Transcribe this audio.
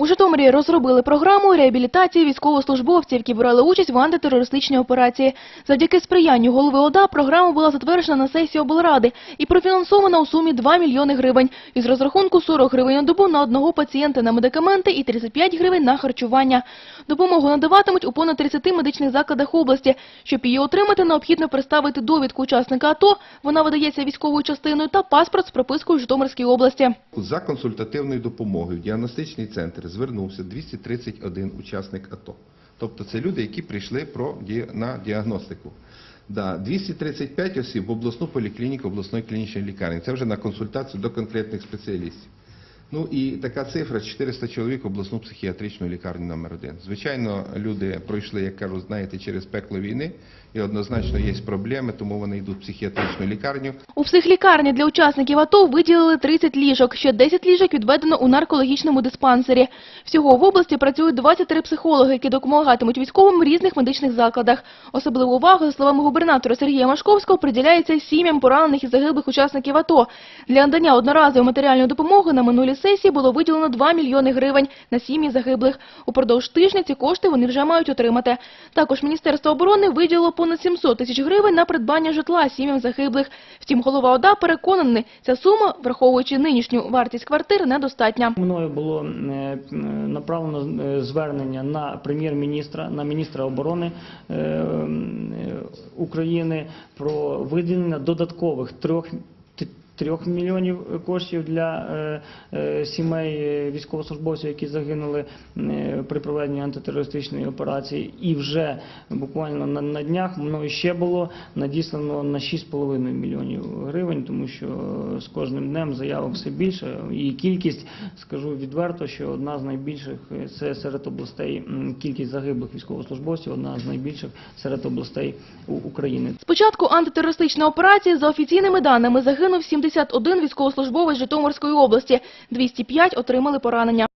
У Житомирі розробили програму реабілітації військовослужбовців, які брали участь в антитерористичній операції. Завдяки сприянню голови ОДА програма була затверджена на сесії облради і профінансована у сумі 2 мільйони гривень. Із розрахунку 40 гривень на добу на одного пацієнта на медикаменти і 35 гривень на харчування. Допомогу надаватимуть у понад 30 медичних закладах області. Щоб її отримати, необхідно представити довідку учасника АТО, вона видається військовою частиною, та паспорт з пропискою в Житомирській області. За консультативною допомогою в діагностичний центр звернувся 231 учасник АТО. Тобто це люди, які прийшли про, на діагностику. Да, 235 осіб в обласну поліклініку обласної клінічної лікарні. Це вже на консультацію до конкретних спеціалістів. Ну і така цифра 400 чоловік обласну психіатричну лікарню номер 1 Звичайно, люди пройшли, як кажуть, знаєте, через пекло війни, і однозначно є проблеми, тому вони йдуть в психіатричну лікарню. У психлікарні для учасників АТО виділили 30 ліжок, ще 10 ліжок відведено у наркологічному диспансері. Всього в області працюють 23 психологи, які допомагатимуть військовим в різних медичних закладах. Особливу увагу, за словами губернатора Сергія Машковського, приділяється сім'ям поранених і загиблих учасників АТО. Для надання одноразової матеріальної допомоги на минулій сесії було виділено 2 мільйони гривень на сім'ї загиблих. Упродовж тижня ці кошти вони вже мають отримати. Також Міністерство оборони виділило понад 700 тисяч гривень на придбання житла сім'ям загиблих. Втім, голова ОДА переконаний, ця сума, враховуючи нинішню вартість квартир, недостатня. Мною було е, направлено е, звернення на прем'єр-міністра, на міністра оборони е, України про виділення додаткових трьох. Трьох мільйонів коштів для е, е, сімей е, військовослужбовців, які загинули при проведенні антитерористичної операції, і вже буквально на днях мною ще було надіслано на 6,5 мільйонів гривень, тому що з кожним днем заявок все більше. І кількість, скажу відверто, що одна з найбільших це серед областей кількість загиблих військовослужбовців, одна з найбільших серед областей України. З початку антитерористичної операції, за офіційними даними, загинув 71 військовослужбовець Житомирської області, 205 отримали поранення.